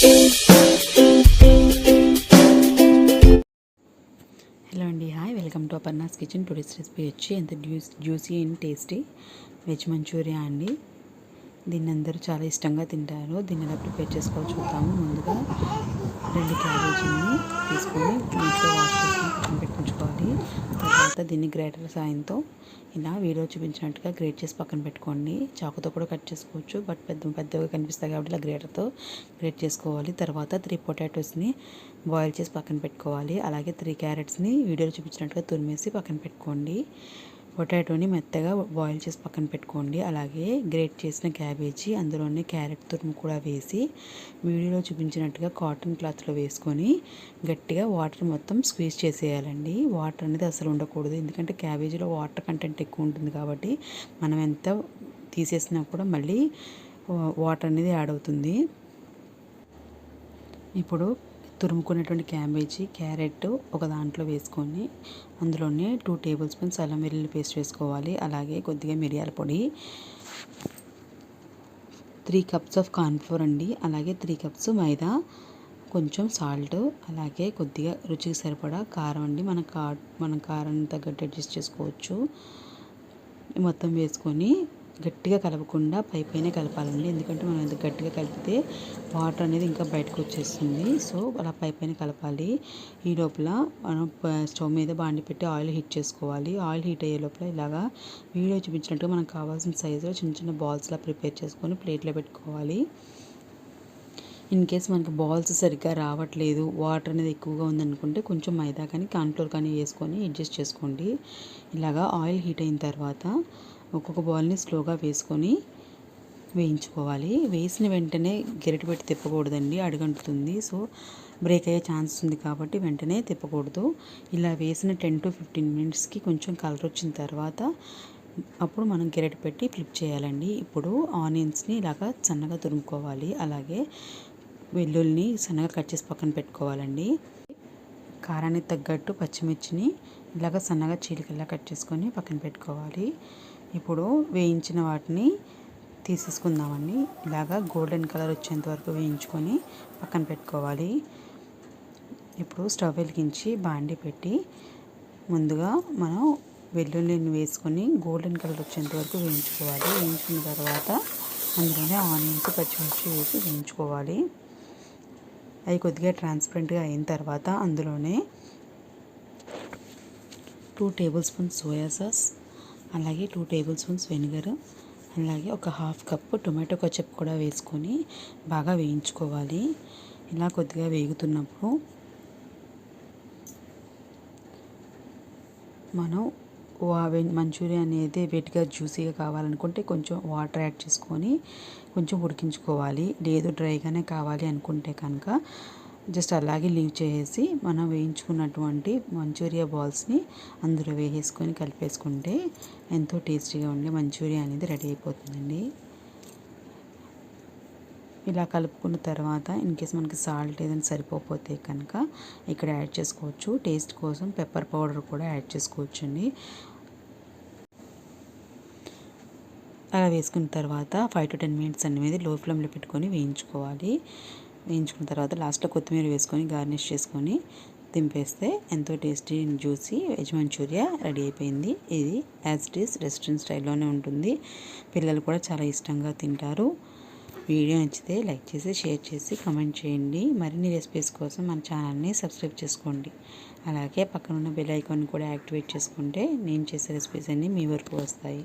Hello అండి hi welcome to Aparna's kitchen today's recipe వచ్చి ఎంత juice juicy and tasty veg manchuria అండి. దీన్ని అందరూ చాలా ఇష్టంగా తింటారు. దీన్ని ఎలా ప్రిపేర్ చేసుకోవాలి చూద్దాము. ముందుగా రెండు క్యాబేజీని తీసుకొని నీటిలో వాష్ తర్వాత దీన్ని గ్రేటర్ సాయంతో ఇలా వీడియో చూపించినట్టుగా గ్రేట్ చేసి పక్కన పెట్టుకోండి. చాకుతో కూడా కట్ చేసుకోవచ్చు బట్ పెద్ద పెద్దగా కనిపిస్తాయి కాబట్టి ఇలా గ్రేటర్తో గ్రేట్ చేసుకోవాలి. తర్వాత త్రీ పొటాటోస్ని బాయిల్ చేసి పక్కన పెట్టుకోవాలి. అలాగే త్రీ క్యారెట్స్ని వీడియోలో చూపించినట్టుగా తురిమేసి పక్కన పెట్టుకోండి. పొటాటోని మెత్తగా బాయిల్ చేసి పక్కన పెట్టుకోండి. అలాగే గ్రేట్ చేసిన క్యాబేజీ అందులోనే క్యారెట్ తురుము కూడా వేసి వీడియోలో చూపించినట్టుగా కాటన్ క్లాత్లో వేసుకొని గట్టిగా వాటర్ మొత్తం స్క్వీజ్ చేసేయాలండి. వాటర్ అనేది అసలు ఉండకూడదు. ఎందుకంటే క్యాబేజీలో వాటర్ కంటెంట్ ఎక్కువ ఉంటుంది కాబట్టి మనం ఎంత తీసేసినా కూడా మళ్ళీ వాటర్ అనేది యాడ్ అవుతుంది. ఇప్పుడు తురుముకున్నటువంటి క్యాబేజీ క్యారెట్ ఒక దాంట్లో వేసుకొని అందులోనే టూ టేబుల్ స్పూన్స్ అల్లం వెల్లుల్లి పేస్ట్ వేసుకోవాలి. అలాగే కొద్దిగా మిరియాల పొడి త్రీ కప్స్ ఆఫ్ కార్న్ఫ్లోర్ అండి. అలాగే త్రీ కప్స్ మైదా కొంచెం సాల్ట్ అలాగే కొద్దిగా రుచికి సరిపడా కారం అండి. మన కా మన కారం తగ్గట్టు అడ్జస్ట్ చేసుకోవచ్చు. మొత్తం వేసుకొని గట్టిగా కలపకుండా పై పైన కలపాలండి. ఎందుకంటే మనం ఎంత గట్టిగా కలిపితే వాటర్ అనేది ఇంకా బయటకు వచ్చేస్తుంది. సో అలా పై పైన కలపాలి. ఈ లోపల మనం స్టవ్ మీద బాండి పెట్టి ఆయిల్ హీట్ చేసుకోవాలి. ఆయిల్ హీట్ అయ్యే లోపల ఇలాగా వీడియో చూపించినట్టుగా మనకు కావాల్సిన సైజులో చిన్న చిన్న బాల్స్లా ప్రిపేర్ చేసుకొని ప్లేట్లో పెట్టుకోవాలి. ఇన్ కేస్ మనకు బాల్స్ సరిగ్గా రావట్లేదు వాటర్ అనేది ఎక్కువగా ఉందనుకుంటే కొంచెం మైదా కానీ కాన్ఫ్లోర్ కానీ వేసుకొని అడ్జస్ట్ చేసుకోండి. ఇలాగా ఆయిల్ హీట్ అయిన తర్వాత ఒక్కొక్క బాల్ని స్లోగా వేసుకొని వేయించుకోవాలి. వేసిన వెంటనే గెరిట పెట్టి తిప్పకూడదండి అడుగంటుతుంది. సో బ్రేక్ అయ్యే ఛాన్స్ ఉంది కాబట్టి వెంటనే తిప్పకూడదు. ఇలా వేసిన టెన్ టు ఫిఫ్టీన్ మినిట్స్కి కొంచెం కలర్ వచ్చిన తర్వాత అప్పుడు మనం గెరటి పెట్టి ఫ్లిప్ చేయాలండి. ఇప్పుడు ఆనియన్స్ని ఇలాగా సన్నగా తురుముకోవాలి. అలాగే వెల్లుల్ని సన్నగా కట్ చేసి పక్కన పెట్టుకోవాలండి. కారానికి తగ్గట్టు పచ్చిమిర్చిని ఇలాగ సన్నగా చీలికల్లా కట్ చేసుకొని పక్కన పెట్టుకోవాలి. ఇప్పుడు వేయించిన వాటిని తీసేసుకుందామండి. ఇలాగా గోల్డెన్ కలర్ వచ్చేంత వరకు వేయించుకొని పక్కన పెట్టుకోవాలి. ఇప్పుడు స్టవ్ వెలిగించి బాండి పెట్టి ముందుగా మనం వెల్లుల్లిని వేసుకొని గోల్డెన్ కలర్ వచ్చేంత వరకు వేయించుకోవాలి. వేయించుకున్న తర్వాత అందులోనే ఆనియన్స్ పచ్చిమిర్చి వేసి వేయించుకోవాలి. అవి కొద్దిగా ట్రాన్స్పరెంట్గా అయిన తర్వాత అందులోనే two tablespoon soya sauce అలాగే టూ టేబుల్ స్పూన్స్ వెనిగర్ అలాగే ఒక హాఫ్ కప్పు టొమాటో కచప్ కూడా వేసుకొని బాగా వేయించుకోవాలి. ఇలా కొద్దిగా వేగుతున్నప్పుడు మనం మంచూరియా అనేది వెట్గా జ్యూసీగా కావాలనుకుంటే కొంచెం వాటర్ యాడ్ చేసుకొని కొంచెం ఉడికించుకోవాలి. లేదు డ్రైగానే కావాలి అనుకుంటే కనుక జస్ట్ అలాగే లీవ్ చేసేసి మనం వేయించుకున్నటువంటి మంచూరియా బాల్స్ని అందులో వేసేసుకొని కలిపేసుకుంటే ఎంతో టేస్టీగా ఉండే మంచూరియా అనేది రెడీ అయిపోతుందండి. ఇలా కలుపుకున్న తర్వాత ఇన్ కేస్ మనకి సాల్ట్ ఏదైనా సరిపోతే కనుక ఇక్కడ యాడ్ చేసుకోవచ్చు. టేస్ట్ కోసం పెప్పర్ పౌడర్ కూడా యాడ్ చేసుకోవచ్చు అండి అలా వేసుకున్న తర్వాత ఫైవ్ టు టెన్ మినిట్స్ అనేది లో ఫ్లేమ్లో పెట్టుకొని వేయించుకోవాలి. వేయించుకున్న తర్వాత లాస్ట్లో కొత్తిమీర వేసుకొని గార్నిష్ చేసుకొని దింపేస్తే ఎంతో tasty and juicy veg Manchurian ready అయిపోయింది. ఇది యాజ్ ఇట్ ఈస్ రెస్టారెంట్ స్టైల్లోనే ఉంటుంది. పిల్లలు కూడా చాలా ఇష్టంగా తింటారు. వీడియో నచ్చితే లైక్ చేసి షేర్ చేసి కమెంట్ చేయండి. మరిన్ని రెసిపీస్ కోసం మన ఛానల్ని సబ్స్క్రైబ్ చేసుకోండి. అలాగే పక్కనున్న బెల్ ఐకాన్ కూడా యాక్టివేట్ చేసుకుంటే నేను చేసే రెసిపీస్ అన్నీ మీ వరకు వస్తాయి.